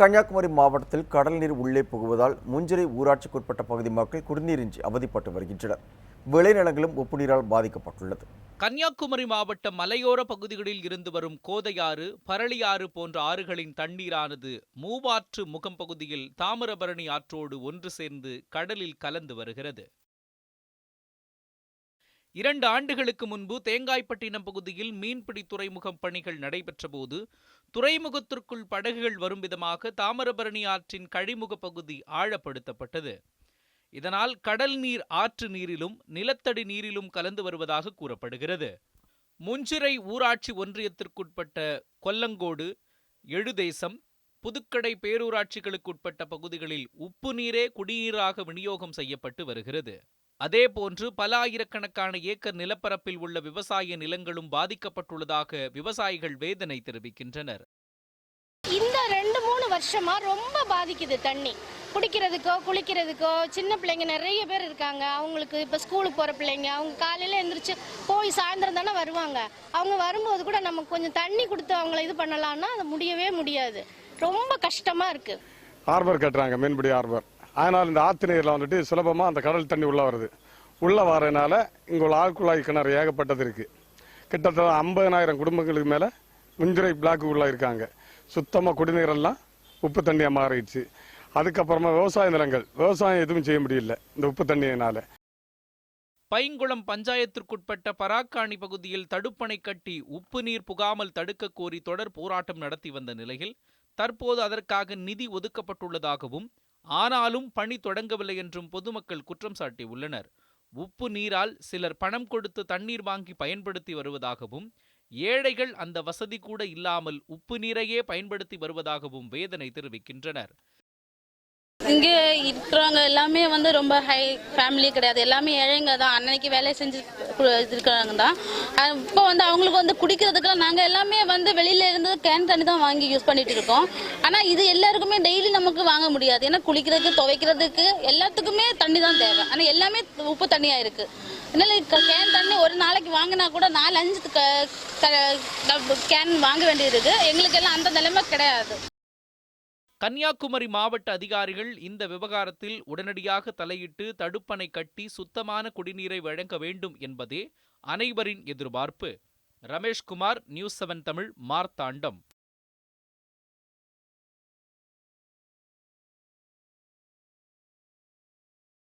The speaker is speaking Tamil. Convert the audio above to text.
கன்னியாகுமரி மாவட்டத்தில் கடல் நீர் உள்ளே புகுவதால் முஞ்சிரை ஊராட்சிக்குட்பட்ட பகுதி மக்கள் குடிநீரின்றி அவதிப்பட்டு வருகின்றனர். விளைநிலங்களும் உப்பு நீரால் பாதிக்கப்பட்டுள்ளது. கன்னியாகுமரி மாவட்ட மலையோர பகுதிகளில் இருந்து வரும் கோதையாறு பரளியாறு போன்ற ஆறுகளின் தண்ணீரானது மூவாற்று முகம் பகுதியில் தாமிரபரணி ஆற்றோடு ஒன்று சேர்ந்து கடலில் கலந்து வருகிறது. இரண்டு ஆண்டுகளுக்கு முன்பு தேங்காய்பட்டினம் பகுதியில் மீன்பிடி துறைமுகம் பணிகள் நடைபெற்றபோது துறைமுகத்திற்குள் படகுகள் வரும் விதமாக தாமிரபரணி ஆற்றின் கழிமுக பகுதி ஆழப்படுத்தப்பட்டது. இதனால் கடல் நீர் ஆற்று நீரிலும் நிலத்தடி நீரிலும் கலந்து வருவதாக கூறப்படுகிறது. முஞ்சிறை ஊராட்சி ஒன்றியத்திற்குட்பட்ட கொல்லங்கோடு எழுதேசம் புதுக்கடை பேரூராட்சிகளுக்குட்பட்ட பகுதிகளில் உப்பு நீரே குடிநீராக விநியோகம் செய்யப்பட்டு வருகிறது. அதேபோன்று பல ஆயிரக்கணக்கான ஏக்கர் நிலப்பரப்பில் உள்ள விவசாய நிலங்களும் பாதிக்கப்பட்டுள்ளதாக விவசாயிகள் வேதனை தெரிவிக்கின்றனர். இந்த ரெண்டு மூணு வருஷமா ரொம்ப பாதிக்குது தண்ணி. குடிக்கிறதுக்கோ குளிக்கிறதுக்கோ சின்ன பிள்ளைங்க நிறைய பேர் இருக்காங்க. அவங்களுக்கு இப்போ ஸ்கூலுக்கு போகிற பிள்ளைங்க அவங்க காலையில் எழுந்திரிச்சு போய் சாயந்தரம் தானே வருவாங்க. அவங்க வரும்போது கூட நம்ம கொஞ்சம் தண்ணி கொடுத்து அவங்கள இது பண்ணலாம்னா அது முடியவே முடியாது. ரொம்ப கஷ்டமா இருக்கு. ஹார்பர் கட்டுறாங்க மீன்பிடி ஹார்பர் அதனால் இந்த ஆற்று நீரில் வந்துட்டு சுலபமாக அந்த கடல் தண்ணி உள்ளே வருது. உள்ளே வரதுனால இங்கே உள்ள ஆழ்குழாய் கிணறு ஏகப்பட்டது இருக்குது கிட்டத்தட்ட ஐம்பதனாயிரம் குடும்பங்களுக்கு மேலே முஞ்சிரை பிளாக்கு உள்ளே இருக்காங்க. சுத்தமாக குடிநீரெல்லாம் உப்பு தண்ணியாக மாறிடுச்சு. அதுக்கப்புறமா விவசாய நிலங்கள். விவசாயம் எதுவும் செய்ய முடியல இந்த உப்பு தண்ணியினால. பைங்குளம் பஞ்சாயத்திற்குட்பட்ட பராக்காணி பகுதியில் தடுப்பணை கட்டி உப்பு நீர் புகாமல் தடுக்க கோரி தொடர் போராட்டம் நடத்தி வந்த நிலையில் தற்போது அதற்காக நிதி ஒதுக்கப்பட்டுள்ளதாகவும் ஆனாலும் பணி தொடங்கவில்லை என்றும் பொதுமக்கள் குற்றம் சாட்டியுள்ளனர் உப்பு நீரால் சிலர் பணம் கொடுத்து தண்ணீர் வாங்கி பயன்படுத்தி வருவதாகவும் ஏழைகள் அந்த வசதி கூட இல்லாமல் உப்பு நீரையே பயன்படுத்தி வருவதாகவும் வேதனை தெரிவிக்கின்றனர். இங்கே இருக்கிறவங்க எல்லாமே வந்து ரொம்ப ஹை ஃபேமிலி கிடையாது. எல்லாமே ஏழைங்க தான். அன்னைக்கு வேலையை செஞ்சு இருக்கிறாங்க தான். இப்போ வந்து அவங்களுக்கு வந்து குடிக்கிறதுக்குலாம் நாங்கள் எல்லாமே வந்து வெளியில இருந்து கேன் தண்ணி தான் வாங்கி யூஸ் பண்ணிட்டு இருக்கோம். ஆனால் இது எல்லாருக்குமே டெய்லி நமக்கு வாங்க முடியாது. ஏன்னா குளிக்கிறதுக்கு துவைக்கிறதுக்கு எல்லாத்துக்குமே தண்ணி தான் தேவை. ஆனால் எல்லாமே உப்பு தண்ணியாக இருக்கு. அதனால கேன் தண்ணி ஒரு நாளைக்கு வாங்கினா கூட நாலு அஞ்சு க- கேன் வாங்க வேண்டியது இருக்கு. எங்களுக்கு எல்லாம் அந்த நிலைமை கிடையாது. கன்னியாகுமரி மாவட்ட அதிகாரிகள் இந்த விவகாரத்தில் உடனடியாக தலையிட்டு தடுப்பணை கட்டி சுத்தமான குடிநீரை வழங்க வேண்டும் என்பதே அனைவரின் எதிர்பார்ப்பு. Ramesh Kumar news seven Tamil Marthandam.